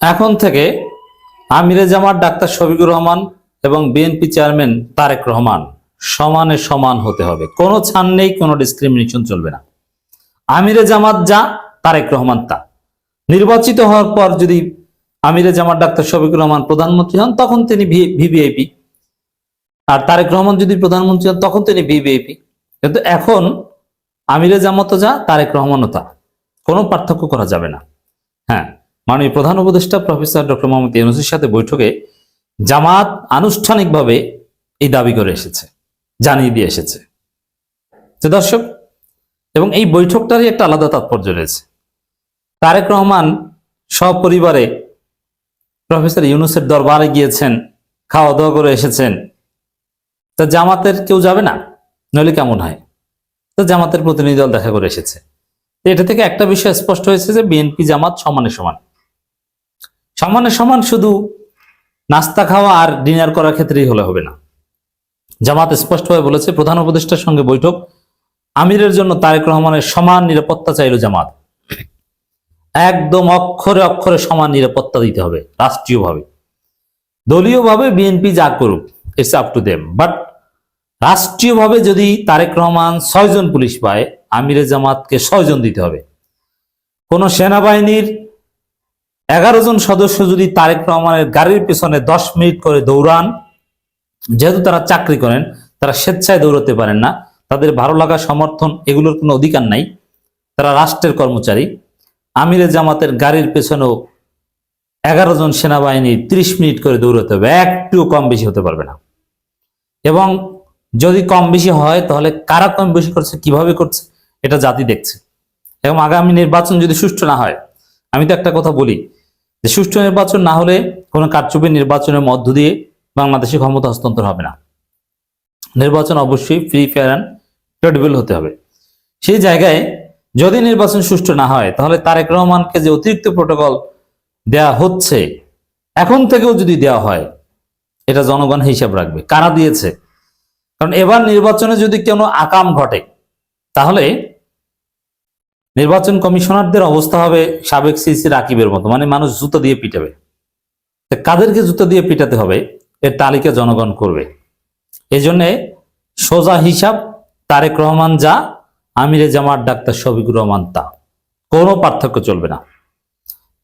এখন থেকে আমিরে জামাত, ডাক্তার শফিকুর রহমান এবং বিএনপি চেয়ারম্যান তারেক রহমান সমানে সমান হতে হবে। কোনো ছাড় নেই, কোনো ডিসক্রিমিনেশন চলবে না। আমিরে জামাত যা, তারেক রহমান তা। নির্বাচিত হওয়ার পর যদি আমিরে জামাত, ডাক্তার শফিকুর রহমান প্রধানমন্ত্রী হন, তখন তিনি ভিভিআইপি। আর তারেক রহমান যদি প্রধানমন্ত্রী হন, তখন তিনি ভিভিআইপি। কিন্তু এখন আমিরে জামাতও যা, তারেক রহমানও তা। কোনো পার্থক্য করা যাবে না। হ্যাঁ। মাননীয় প্রধান উপদেষ্টা প্রফেসর ডক্টর মোহাম্মদ ইউনুসের সাথে বৈঠকে জামাত আনুষ্ঠানিকভাবে এই দাবি করে এসেছে, জানিয়ে দিয়ে এসেছে। তো দর্শক, এবং এই বৈঠকটারই একটা আলাদা তাৎপর্য রয়েছে। তারেক রহমান সপরিবারে প্রফেসর ইউনুসের দরবারে গিয়েছেন খাওয়া দাওয়া করে এসেছেন। তা জামাতের কেউ যাবে না? নইলে কেমন হয়? তো জামাতের প্রতিনিধি দল দেখা করে এসেছে। এটা থেকে একটা বিষয় স্পষ্ট হয়েছে যে বিএনপি জামাত সমানে সমান। সমানে সমান শুধু নাস্তা খাওয়া আর ডিনার করার ক্ষেত্রেই হলে হবে না। জামাত স্পষ্টভাবে বলেছে, প্রধান উপদেষ্টার সঙ্গে বৈঠক। আমিরের জন্য তারেক রহমানের সমান নিরাপত্তা চাইল জামাত। একদম অক্ষরে অক্ষরে সমান নিরাপত্তা দিতে হবে, রাষ্ট্রীয়ভাবে। দলীয়ভাবে বিএনপি যা করুক it's up to them but রাষ্ট্রীয়ভাবে যদি তারেক রহমান ছয়জন পুলিশ পায় আমিরে জামাতকে ছয়জন দিতে হবে। কোন সেনাবাহিনীর এগারো জন সদস্য যদি তারেক রহমানের গাড়ির পেছনে দশ মিনিট করে দৌড়ান, যেহেতু তারা চাকরি করেন, তারা স্বেচ্ছায় দৌড়তে পারেন না, তাদের ভালো লাগা, সমর্থন এগুলোর কোনো অধিকার নাই। তারা রাষ্ট্রের কর্মচারী। আমিরে জামাতের গাড়ির পেছনেও এগারো জন সেনাবাহিনী ত্রিশ মিনিট করে দৌড়তে হবে, একটুও কম বেশি হতে পারবে না। এবং যদি কম বেশি হয়, তাহলে কারা কম বেশি করছে, কীভাবে করছে, এটা জাতি দেখছে। এবং আগামী নির্বাচন যদি সুষ্ঠু না হয়, আমি তো একটা কথা বলি যে সুষ্ঠু নির্বাচন না হলে কোনো কারচুপি নির্বাচনের মধ্য দিয়ে বাংলাদেশে ক্ষমতা হস্তান্তর হবে না। নির্বাচন অবশ্যই ফ্রি ফেয়ার অ্যান্ড ক্রেডিবল হতে হবে। সেই জায়গায় যদি নির্বাচন সুষ্ঠু না হয়, তাহলে তারেক রহমানকে যে অতিরিক্ত প্রোটোকল দেয়া হচ্ছে, এখন থেকেও যদি দেওয়া হয়, এটা জনগণ হিসাব রাখবে। কারা দিয়েছে? কারণ এবার নির্বাচনে যদি কোনো আকাম ঘটে, তাহলে নির্বাচন কমিশনারদের অবস্থা হবে সাবেক সিসি রাকিবের মতো মানে মানুষ জুতো দিয়ে পিটাবে। কাদেরকে জুতো দিয়ে পিটাতে হবে? এর তালিকা জনগণ করবে। এই জন্যে সোজা হিসাব, তারেক রহমান যা, আমিরে জামাত ডাক্তার শফিকুর রহমান তা। কোনো পার্থক্য চলবে না।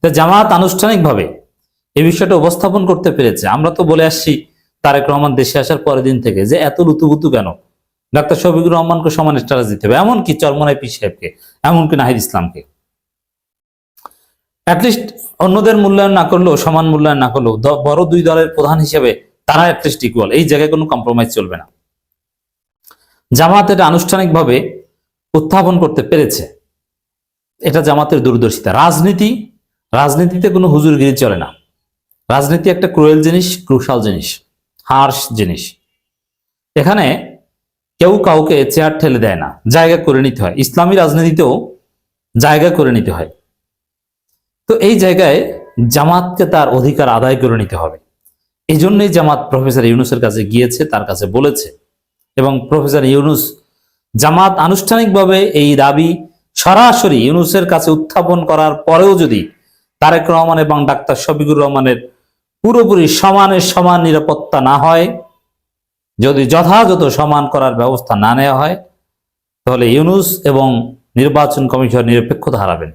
জামাত আনুষ্ঠানিকভাবে এই বিষয়টা উপস্থাপন করতে পেরেছে। আমরা তো বলে আসছি, তারেক রহমান দেশে আসার পরের দিন থেকে যে এত লুতুগুতু কেন? ডাক্তার শফিকুর রহমানকে সমান স্ট্যাটাস দিতে হবে। এমনকি চরমনাই পি সাহেবকে এমনকি নাহিদ ইসলামকে? অ্যাটলিস্ট অন্যদের মূল্যায়ন না করলেও, সমান মূল্যায়ন না করলেও বড় দুই দলের প্রধান হিসেবে তারা অ্যাটলিস্ট ইকুয়াল এই জায়গায় কোনো কম্প্রোমাইজ চলবে না। জামাত এটা আনুষ্ঠানিকভাবে উত্থাপন করতে পেরেছে। এটা জামাতের দূরদর্শিতা। রাজনীতি, রাজনীতিতে কোনো হুজুরগিরি চলে না। রাজনীতি একটা ক্রুয়েল জিনিস ক্রুশাল জিনিস হার্শ জিনিস। এখানে কেউ কাউকে চেয়ার ঠেলে দেয় না, জায়গা করে নিতে হয়। ইসলামী রাজনীতিতেও জায়গা করে নিতে হয়। তো এই জায়গায় জামাতকে তার অধিকার আদায় করে নিতে হবে। এই জন্যই জামাত প্রফেসর ইউনুসের কাছে গিয়েছে, তার কাছে বলেছে এবং প্রফেসর ইউনুস জামাত আনুষ্ঠানিকভাবে এই দাবি সরাসরি ইউনুসের কাছে উত্থাপন করার পরেও যদি তারেক রহমান এবং ডাক্তার শফিকুর রহমানের পুরোপুরি সমানের সমান নিরাপত্তা না হয় যদি যথাযথ সমান করার ব্যবস্থা না নেওয়া হয়, তাহলে ইউনুস এবং নির্বাচন কমিশন নিরপেক্ষতা হারাবেন।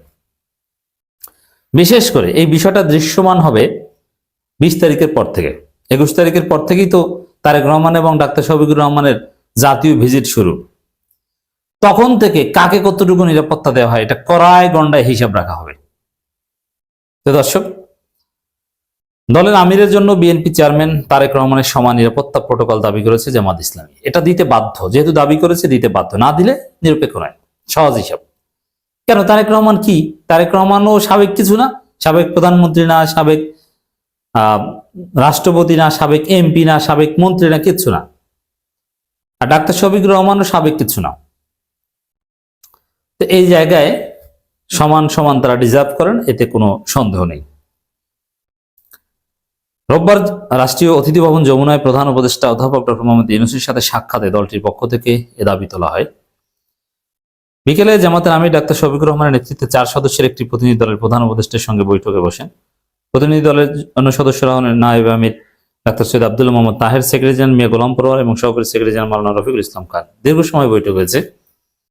বিশেষ করে এই বিষয়টা দৃশ্যমান হবে বিশ তারিখের পর থেকে। একুশ তারিখের পর থেকেই তো তারেক রহমান এবং ডাক্তার শফিকুর রহমানের জাতীয় ভিজিট শুরু। তখন থেকে কাকে কতটুকু নিরাপত্তা দেওয়া হয়, এটা কড়ায় গন্ডায় হিসাব রাখা হবে। তো দর্শক দলের আমিরের জন্য বিএনপি চেয়ারম্যান তারেক রহমানের সমান নিরাপত্তা প্রোটোকল দাবি করেছে জামাত ইসলামী। এটা দিতে বাধ্য। যেহেতু দাবি করেছে, দিতে বাধ্য। না দিলে নিরপেক্ষ নয়। সহজ হিসাব। কেন? তারেক রহমান কি? তারেক রহমানও সাবেক কিছু না। সাবেক প্রধানমন্ত্রী না, সাবেক রাষ্ট্রপতি না, সাবেক এমপি না, সাবেক মন্ত্রী না, কিচ্ছু না। আর ডাক্তার শফিকুর রহমানও সাবেক কিছু না। তো এই জায়গায় সমান সমান তারা ডিজার্ভ করেন, এতে কোনো সন্দেহ নেই। রোববার রাষ্ট্রীয় অতিথি ভবন যমুনায় প্রধান উপদেষ্টা অধ্যাপক ডক্টর মোহাম্মদ ইউনুসের সাথে সাক্ষাতে দলটির পক্ষ থেকে এ দাবি তোলা হয়। বিকেলে জামাতের আমির ডাক্তার শফিকুর রহমানের নেতৃত্বে চার সদস্যের একটি প্রতিনিধি দলের প্রধান উপদেষ্টার সঙ্গে বৈঠকে বসেন। প্রতিনিধি দলের অন্য সদস্যরা হলেন নায়েব আমির, ডাক্তার সৈয়দ আব্দুল মোহাম্মদ তাহের, সেক্রেটারি মিয়া গোলাম পরোয়ার এবং সহকারী সেক্রেটারি মাওলানা রফিকুল ইসলাম খান। দীর্ঘ সময় বৈঠক হয়েছে।